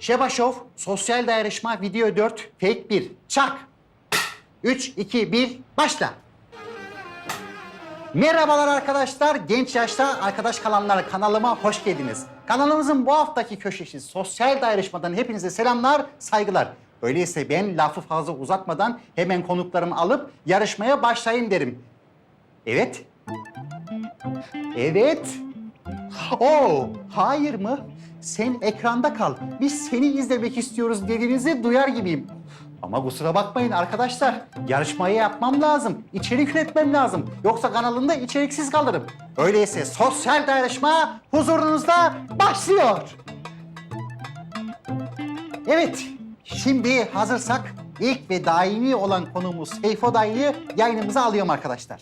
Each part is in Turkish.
Şeba Show, sosyal dayanışma video 4, fake 1. Çak. 3, 2, 1, başla. Merhabalar arkadaşlar. Genç yaşta arkadaş kalanlar kanalıma hoş geldiniz. Kanalımızın bu haftaki köşesi sosyal dayanışmadan hepinize selamlar, saygılar. Öyleyse ben lafı fazla uzatmadan hemen konuklarımı alıp yarışmaya başlayayım derim. Evet. Evet. Oo, hayır mı? Sen ekranda kal. Biz seni izlemek istiyoruz dediğinizi duyar gibiyim. Ama kusura bakmayın arkadaşlar. Yarışmayı yapmam lazım. İçerik üretmem lazım. Yoksa kanalımda içeriksiz kalırım. Öyleyse sosyal dayanışma huzurunuzda başlıyor. Evet, şimdi hazırsak ilk ve daimi olan konuğumuz Seyfo Dayı'yı yayınımıza alıyorum arkadaşlar.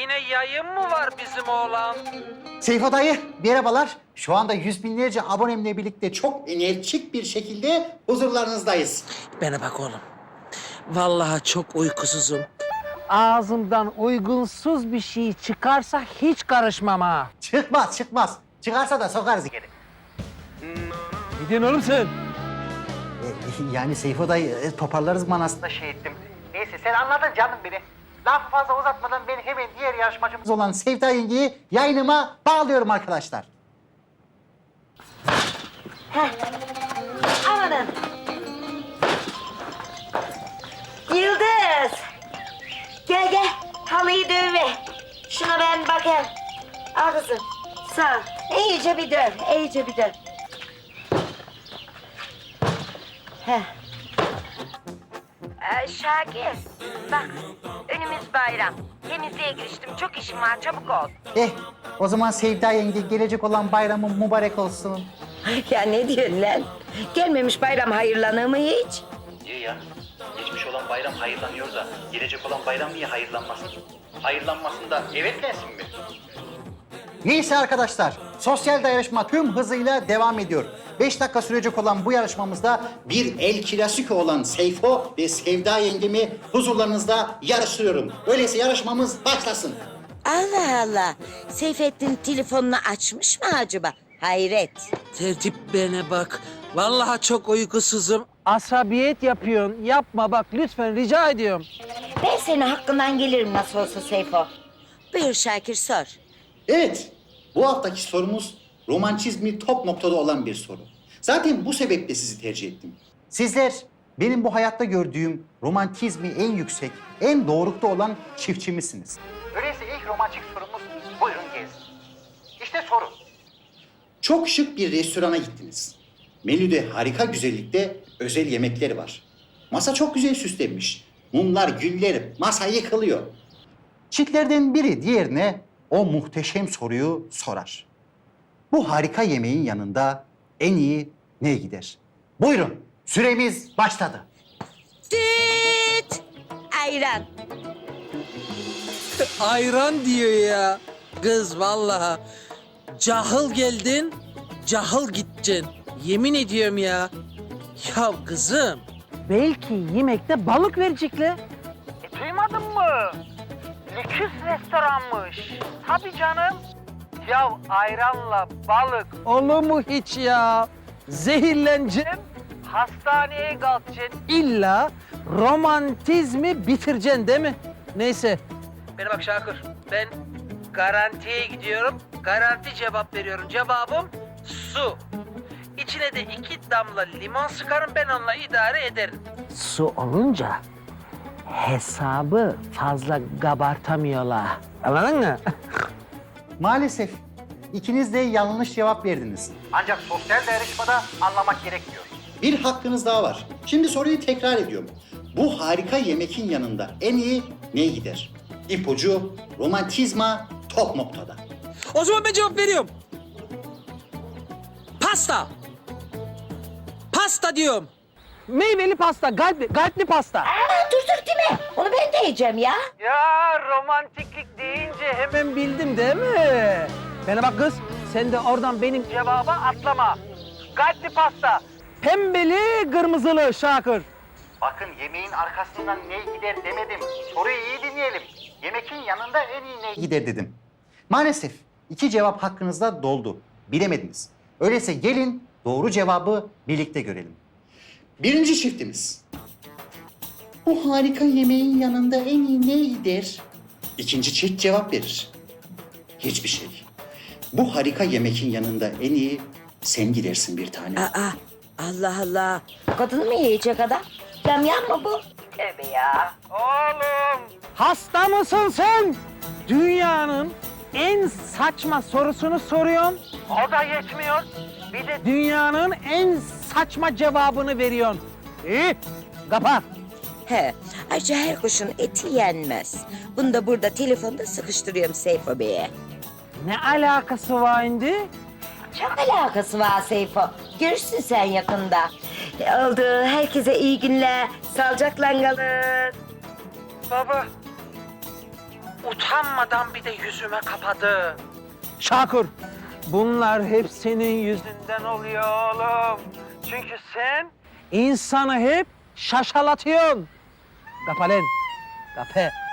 Yine yayın mı var bizim oğlan? Seyfo dayı merhabalar. Şu anda yüz binlerce abonemle birlikte çok enerjik bir şekilde huzurlarınızdayız. Bana bak oğlum. Vallahi çok uykusuzum. Ağzımdan uygunsuz bir şey çıkarsa hiç karışmam ha. Çıkmaz çıkmaz. Çıkarsa da sokarız geri. Ne diyorsun oğlum sen? E, yani Seyfo dayı e, toparlarız manasında şey ettim. Neyse sen anladın canım beni. Laf fazla uzatmadan beni hemen diğer yarışmacımız olan Sevda yengeyi yayınıma bağlıyorum arkadaşlar. Amanın. Yıldız. Gel gel. Halıyı dövme. Şuna ben bakayım. Al kızım. Sağ ol. İyice bir döv. iyice bir döv. Heh. Ee, Şakir. Bak. Önümüz bayram. Temizliğe giriştim. Çok işim var. Çabuk ol. Eh o zaman Sevda yenge gelecek olan bayramın mübarek olsun. Ya ne diyorsun lan? Gelmemiş bayram hayırlanır mı hiç? Niye ya? Geçmiş olan bayram hayırlanıyor da gelecek olan bayram niye hayırlanmasın? Hayırlanmasında evet densin mi? Neyse arkadaşlar, sosyal dayanışma tüm hızıyla devam ediyor. 5 dakika sürecek olan bu yarışmamızda bir el klasiko olan Seyfo ve Sevda yengemi huzurlarınızda yarıştırıyorum. Öyleyse yarışmamız başlasın. Allah Allah. Seyfettin telefonunu açmış mı acaba? Hayret. Tertip bana bak. Vallahi çok uykusuzum. Asabiyet yapıyorsun. Yapma bak lütfen rica ediyorum. Ben senin hakkından gelirim nasıl olsa Seyfo. Buyur Şakir sor. Evet, bu haftaki sorumuz romantizmi top noktada olan bir soru. Zaten bu sebeple sizi tercih ettim. Sizler benim bu hayatta gördüğüm romantizmi en yüksek, en doğrultuda olan çiftçimizsiniz. Öyleyse ilk romantik sorumuz buyurun gelsin. İşte soru. Çok şık bir restorana gittiniz. Menüde harika güzellikte özel yemekleri var. Masa çok güzel süslenmiş. Mumlar, güller, masa yıkılıyor. Çiftlerden biri diğerine o muhteşem soruyu sorar. Bu harika yemeğin yanında en iyi ne gider? Buyurun, süremiz başladı. Düt! Ayran. Ayran diyor ya. Kız vallahi. Cahıl geldin, cahıl gittin. Yemin ediyorum ya. Ya kızım. Belki yemekte balık verecekler. E, duymadın mı? Lüküs restoranmış. Tabii canım. Ya ayranla balık olur mu hiç ya? Zehirleneceksin, hastaneye kalkacaksın. İlla romantizmi bitireceksin değil mi? Neyse. Bana bak Şakır, ben garantiye gidiyorum. Garanti cevap veriyorum. Cevabım su. İçine de iki damla limon sıkarım ben onunla idare ederim. Su olunca hesabı fazla kabartamıyorlar. Anladın mı? Maalesef ikiniz de yanlış cevap verdiniz. Ancak sosyal dayanışmada anlamak gerekiyor. Bir hakkınız daha var. Şimdi soruyu tekrar ediyorum. Bu harika yemekin yanında en iyi ne gider? İpucu romantizma top noktada. O zaman ben cevap veriyorum. Pasta. Pasta diyorum. Meyveli pasta, kalpli, kalpli pasta. Yiyeceğim ya. Ya romantiklik deyince hemen bildim değil mi? Bana bak kız, sen de oradan benim cevaba atlama. Kalpli pasta. Pembeli, kırmızılı Şakır. Bakın yemeğin arkasından ne gider demedim. Soruyu iyi dinleyelim. Yemekin yanında en iyi ne gider dedim. Maalesef iki cevap hakkınızda doldu. Bilemediniz. Öyleyse gelin doğru cevabı birlikte görelim. Birinci çiftimiz. Bu harika yemeğin yanında en iyi ne gider? İkinci çift cevap verir. Hiçbir şey. Bu harika yemekin yanında en iyi sen gidersin bir tane. Aa, Allah Allah. Kadını mı yiyecek adam? Yamyam mı bu? Tövbe ya. Oğlum hasta mısın sen? Dünyanın en saçma sorusunu soruyorsun. O da yetmiyor. Bir de dünyanın en saçma cevabını veriyorsun. İyi, kapat. He, ayrıca her kuşun eti yenmez. Bunu da burada telefonda sıkıştırıyorum Seyfo Bey'e. Ne alakası var şimdi? Çok alakası var Seyfo. Görürsün sen yakında. Oldu. Herkese iyi günler. Sağlıcakla kalın. Baba. Utanmadan bir de yüzüme kapadı. Şakur, bunlar hep senin yüzünden oluyor oğlum. Çünkü sen insanı hep şaşalatıyorsun. Kapa lan, kapa.